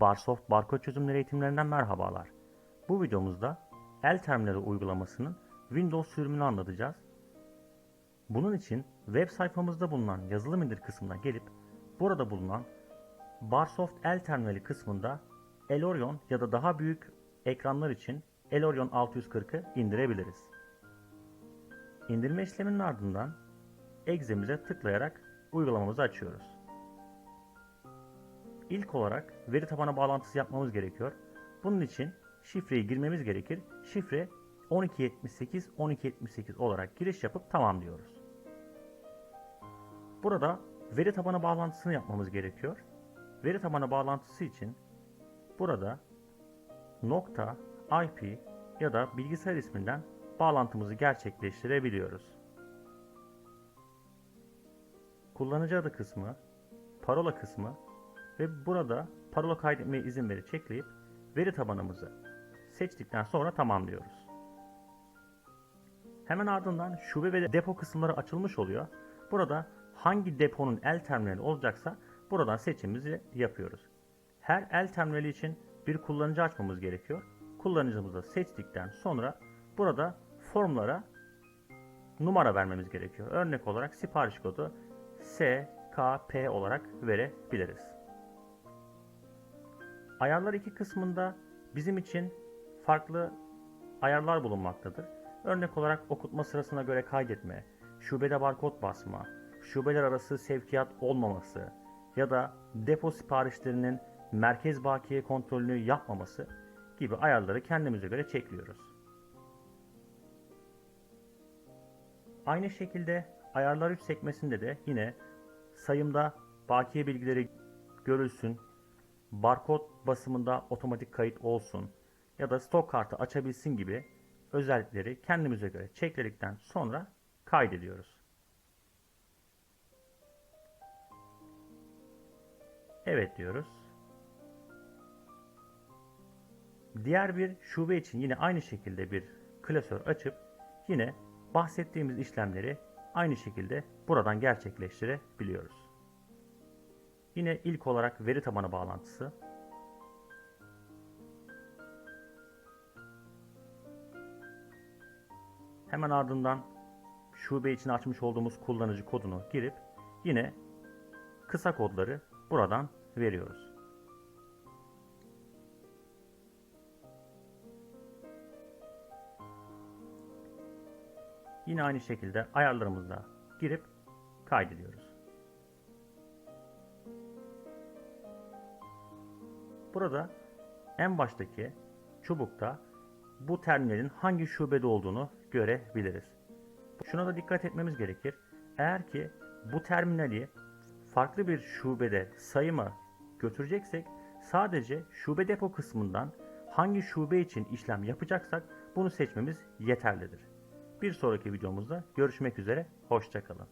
Barsoft barkod çözümleri eğitimlerinden merhabalar. Bu videomuzda el terminali uygulamasının Windows sürümünü anlatacağız. Bunun için web sayfamızda bulunan yazılım indir kısmına gelip burada bulunan Barsoft el terminali kısmında Elorion ya da daha büyük ekranlar için Elorion 640'ı indirebiliriz. İndirme işleminin ardından Exe'mize tıklayarak uygulamamızı açıyoruz. İlk olarak veri tabanı bağlantısı yapmamız gerekiyor. Bunun için şifreyi girmemiz gerekir. Şifre 1278 1278 olarak giriş yapıp tamam diyoruz. Burada veri tabanı bağlantısını yapmamız gerekiyor. Veri tabanı bağlantısı için burada nokta IP ya da bilgisayar isminden bağlantımızı gerçekleştirebiliyoruz. Kullanıcı adı kısmı, parola kısmı ve burada parola kaydetmeye izin verip çekleyip veri tabanımızı seçtikten sonra tamam diyoruz. Hemen ardından şube ve depo kısımları açılmış oluyor. Burada hangi deponun el terminali olacaksa buradan seçimimizi yapıyoruz. Her el terminali için bir kullanıcı açmamız gerekiyor. Kullanıcımızı seçtikten sonra burada formlara numara vermemiz gerekiyor. Örnek olarak sipariş kodu SKP olarak verebiliriz. Ayarlar 2 kısmında bizim için farklı ayarlar bulunmaktadır. Örnek olarak okutma sırasına göre kaydetme, şubede barkod basma, şubeler arası sevkiyat olmaması ya da depo siparişlerinin merkez bakiye kontrolünü yapmaması gibi ayarları kendimize göre çekliyoruz. Aynı şekilde ayarlar 3 sekmesinde de yine sayımda bakiye bilgileri görülsün, barkod basımında otomatik kayıt olsun ya da stok kartı açabilsin gibi özellikleri kendimize göre çekledikten sonra kaydediyoruz. Evet diyoruz. Diğer bir şube için yine aynı şekilde bir klasör açıp yine bahsettiğimiz işlemleri aynı şekilde buradan gerçekleştirebiliyoruz. Yine ilk olarak veri tabanı bağlantısı. Hemen ardından şube için açmış olduğumuz kullanıcı kodunu girip yine kısa kodları buradan veriyoruz. Yine aynı şekilde ayarlarımızda girip kaydediyoruz. Burada en baştaki çubukta bu terminalin hangi şubede olduğunu görebiliriz. Şuna da dikkat etmemiz gerekir. Eğer ki bu terminali farklı bir şubede sayıma götüreceksek sadece şube depo kısmından hangi şube için işlem yapacaksak bunu seçmemiz yeterlidir. Bir sonraki videomuzda görüşmek üzere, hoşçakalın.